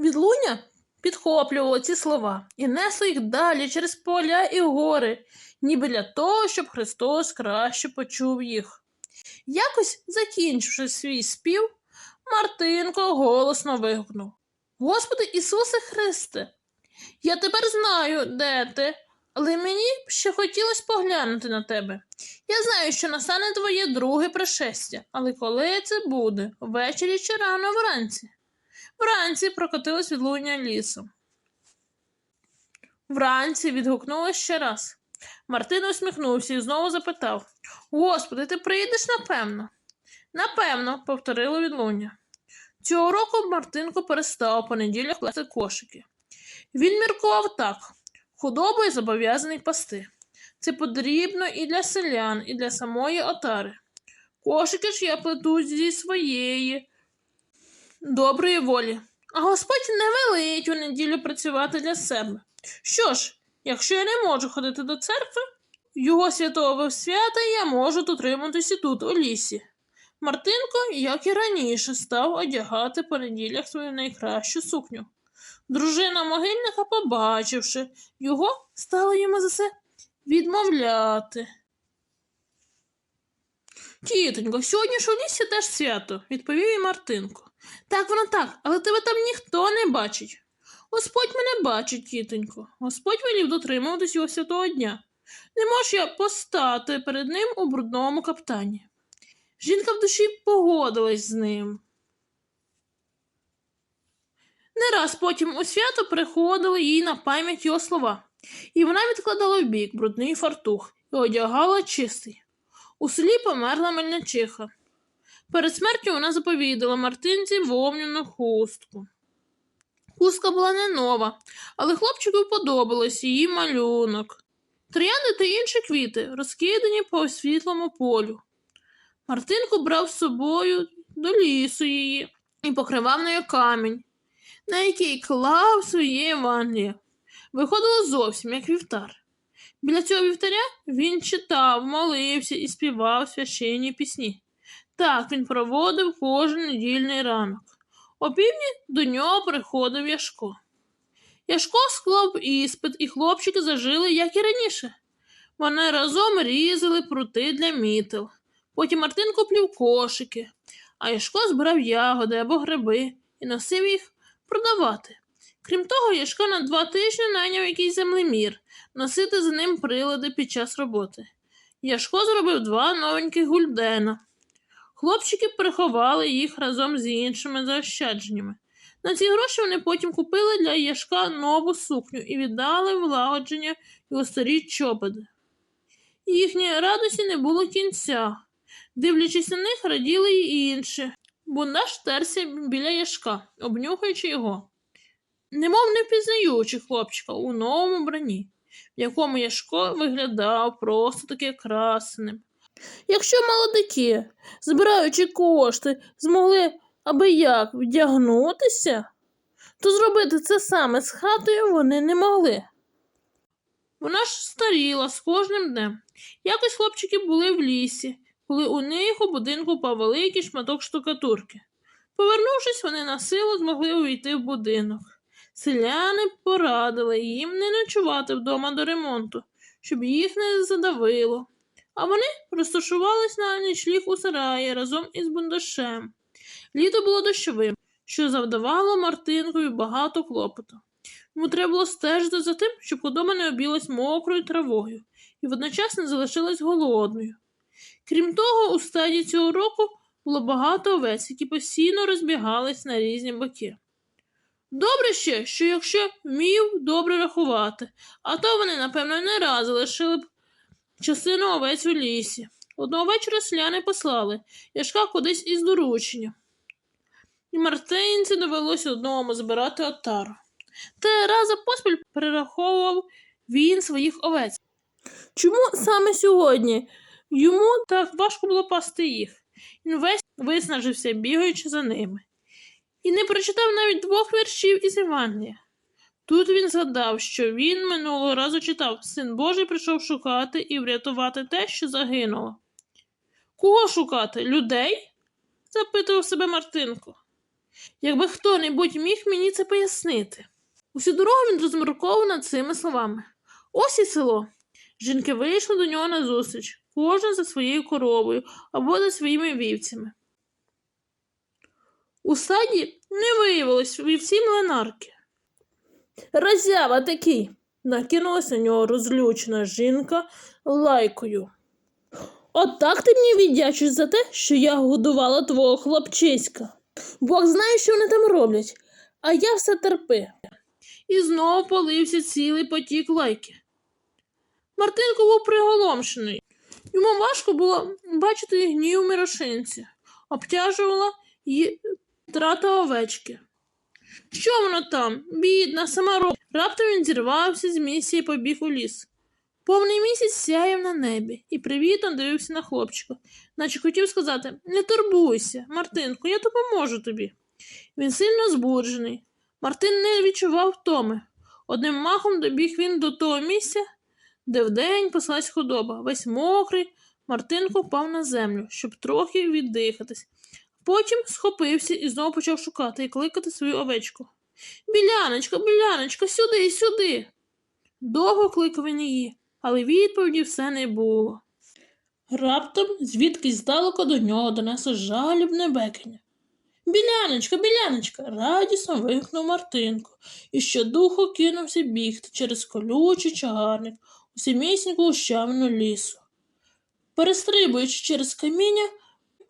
Відлуня підхоплювало ці слова і несло їх далі через поля і гори, ніби для того, щоб Христос краще почув їх. Якось, закінчивши свій спів, Мартинко голосно вигукнув Господи Ісусе Христе, я тепер знаю, де ти, але мені б ще хотілося поглянути на тебе. Я знаю, що настане твоє друге пришестя, але коли це буде, ввечері чи рано вранці? Вранці прокотилось відлуння лісом. Вранці відгукнулось ще раз. Мартин усміхнувся і знову запитав Господи, ти приїдеш напевно? Напевно, повторило відлуння. Цього року Мартинко перестав по неділях плести кошики. Він міркував так худобою зобов'язаний пасти. Це потрібно і для селян, і для самої отари. Кошики ж я плету зі своєї доброї волі. А Господь не велить у неділю працювати для себе. Що ж, якщо я не можу ходити до церкви, його святого свята я можу дотриматися тут, у лісі. Мартинко, як і раніше, став одягати по неділях свою найкращу сукню. Дружина могильника, побачивши його, стала йому за це відмовляти. Тітонько, сьогодні ж у лісі теж свято, відповів їй Мартинко. Так воно так, але тебе там ніхто не бачить. Господь мене бачить, тітонько. Господь велів дотримуватись його святого дня. Не можу я постати перед ним у брудному каптані. Жінка в душі погодилась з ним. Не раз потім у свято приходили їй на пам'ять його слова, і вона відкладала в бік брудний фартух і одягала чистий. У селі померла мельничиха. Перед смертю вона заповідала Мартинці вовняну хустку. Хустка була не нова, але хлопчику подобалось її малюнок. Троянди та інші квіти розкидані по світлому полю. Мартинко брав з собою до лісу її і покривав нею камінь, на який клав своє Євангеліє. Виходило зовсім як вівтар. Біля цього вівтаря він читав, молився і співав священні пісні. Так він проводив кожен недільний ранок. О півдні до нього приходив Яшко. Яшко склав іспит, і хлопчики зажили, як і раніше. Вони разом різали прути для мітел. Потім Мартинко плів кошики, а Яшко збирав ягоди або гриби і носив їх продавати. Крім того, Яшко на два тижні найняв якийсь землемір носити за ним прилади під час роботи. Яшко зробив два новеньких гульдена. Хлопчики приховали їх разом з іншими заощадженнями. На ці гроші вони потім купили для Яшка нову сукню і віддали в лагодження його старі чоботи. Їхній радості не було кінця. Дивлячись на них, раділи й інші. Бундаш терся біля Яшка, обнюхаючи його. Немов не впізнаючи хлопчика у новому бранні, в якому Яшко виглядав просто таки красеним. Якщо молодики, збираючи кошти, змогли аби як вдягнутися, то зробити це саме з хатою вони не могли. Вона ж старіла з кожним днем. Якось хлопчики були в лісі, коли у них у будинку впав великий шматок штукатурки. Повернувшись, вони на силу змогли увійти в будинок. Селяни порадили їм не ночувати вдома до ремонту, щоб їх не задавило. А вони розташувались на нічліг у сараї разом із бундашем. Літо було дощовим, що завдавало Мартинкові багато клопоту. Йому треба було стежити за тим, щоб худоба не обілась мокрою травою і водночас не залишилась голодною. Крім того, у стаді цього року було багато овець, які постійно розбігались на різні боки. Добре ще, що якщо вмів добре рахувати, а то вони, напевно, не раз залишили б частину овець у лісі. Одного вечора селяни послали Яшка кудись із доручення. І Мартинці довелося одному збирати отару. Та раза поспіль перераховував він своїх овець. Чому саме сьогодні? Йому так важко було пасти їх. Він весь виснажився, бігаючи за ними. І не прочитав навіть двох віршів із Євангелія. Тут він згадав, що він минулого разу читав Син Божий прийшов шукати і врятувати те, що загинуло. Кого шукати? Людей? запитував себе Мартинко. Якби хто-небудь міг мені це пояснити. Усю дорогу він розмірковував над цими словами. Ось і село. Жінки вийшли до нього назустріч, кожен за своєю коровою або за своїми вівцями. У саді не виявилось вівці млинарки. Роззява такий. Накинулася на нього розлючена жінка лайкою. Отак ти мені віддячиш за те, що я годувала твого хлопчиська. Бог знає, що вони там роблять, а я все терпи. І знову полився цілий потік лайки. Мартинко був приголомшений. Йому важко було бачити гнів мирошинці, обтяжувала її трата овечки. Що воно там? Бідна, сама роб. Раптом він зірвався з місця і побіг у ліс. Повний місяць сяяв на небі і привітно дивився на хлопчика, наче хотів сказати Не турбуйся, Мартинку, я допоможу тобі. Він сильно збуджений. Мартин не відчував втоми. Одним махом добіг він до того місця, де вдень паслась худоба. Весь мокрий, Мартинко впав на землю, щоб трохи віддихатись. Потім схопився і знову почав шукати і кликати свою овечку. Біляночко, біляночко, сюди, сюди. Довго кликав він її, але відповіді все не було. Раптом звідкись здалеку до нього донесло жалібне бекання. Біляночка, біляночка, радісно вигукнув Мартинко і щодуху кинувся бігти через колючий чагарник у самісіньку ущавину лісу. Перестрибуючи через каміння,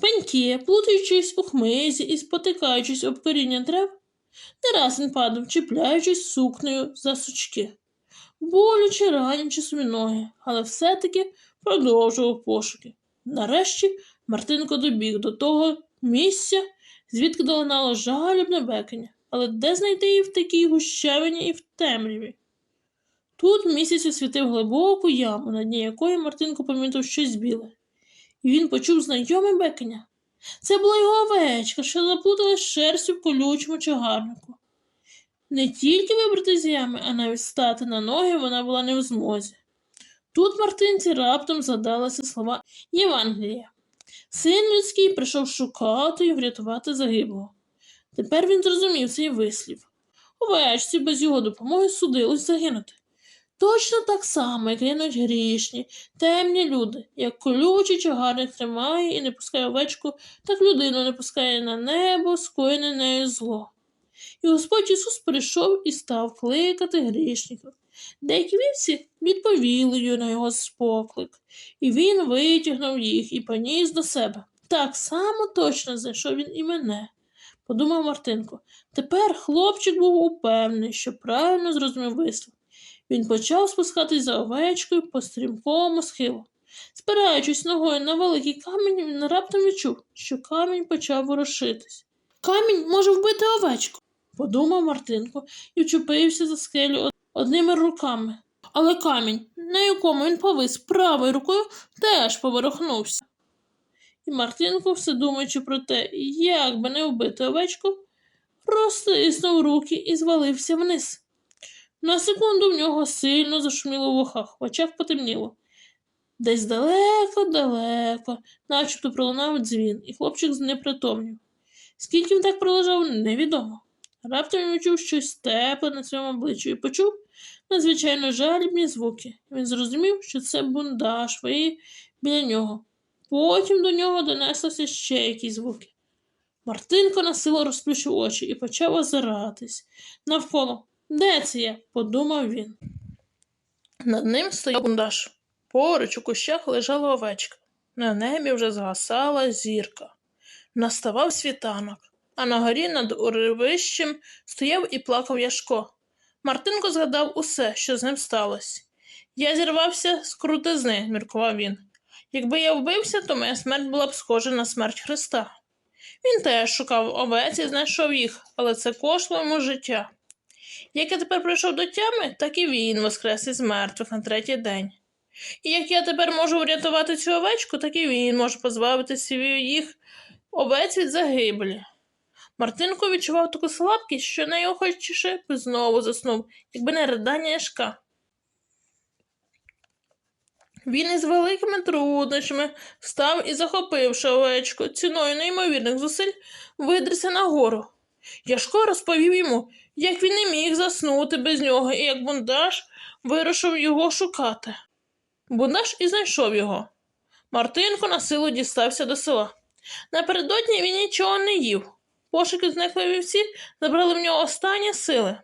пеньки, плутаючись у хмизі і спотикаючись об коріння дерев, не раз він падав, чіпляючись сукнею за сучки, боляче ранячи собі ноги, але все-таки продовжував пошуки. Нарешті Мартинко добіг до того місця, звідки долинало жалібне бекання, але де знайти її в такій гущавині і в темряві? Тут місяць освітив глибоку яму, на дні якої Мартинко помітив щось біле, і він почув знайоме бекання. Це була його овечка, що заплуталась шерстю в колючому чагарнику. Не тільки вибрати з ями, а навіть стати на ноги вона була не в змозі. Тут Мартинці раптом згадалися слова Євангелія. Син людський прийшов шукати і врятувати загиблого. Тепер він зрозумів цей вислів. Овечці без його допомоги судилось загинути. Точно так само, як гинуть грішні, темні люди, як колючий чагарник тримає і не пускає овечку, так людину не пускає на небо, скоєне нею зло. І Господь Ісус прийшов і став кликати грішників. Деякі вівці відповіли на його поклик, і він витягнув їх і поніс до себе. Так само точно знайшов він і мене, подумав Мартинко. Тепер хлопчик був упевнений, що правильно зрозумів вислів. Він почав спускатись за овечкою по стрімкому схилу. Спираючись ногою на великий камінь, він раптом відчув, що камінь почав ворушитись. Камінь може вбити овечку, подумав Мартинко і вчепився за скелю одними руками. Але камінь, на якому він повис правою рукою, теж поворухнувся. І Мартинко, все думаючи про те, як би не вбити овечку, розтиснув руки і звалився вниз. На секунду в нього сильно зашуміло в ухах, в очах потемніло. Десь далеко-далеко, начебто пролунав дзвін, і хлопчик знепритомнів. Скільки він так пролежав, невідомо. Раптом він відчув щось тепле на своєму обличчі і почув надзвичайно жалібні звуки. Він зрозумів, що це бундаш і біля нього. Потім до нього донеслися ще якісь звуки. Мартинко насилу розплющив очі і почав озиратись. Навколо. Де це я? подумав він. Над ним стояв бундаш. Поруч у кущах лежала овечка. На небі вже згасала зірка. Наставав світанок, а на горі над урвищем стояв і плакав Яшко. Мартинко згадав усе, що з ним сталося. Я зірвався з крутизни, міркував він. Якби я вбився, то моя смерть була б схожа на смерть Христа. Він теж шукав овець і знайшов їх, але це коштувало йому життя. Як я тепер прийшов до тями, так і він воскрес із мертвих на третій день. І як я тепер можу врятувати цю овечку, так і він може позбавити свій їх овець від загибелі. Мартинко відчував таку слабкість, що найохочіше би знову заснув, якби не ридання Яшка. Він із великими труднощами встав і, захопивши овечку, ціною неймовірних зусиль, видрився нагору. Яшко розповів йому, як він не міг заснути без нього і як бундаш вирушив його шукати. Бундаш і знайшов його. Мартинко на силу дістався до села. Напередодні він нічого не їв. Пошуки зникли вівці забрали в нього останні сили.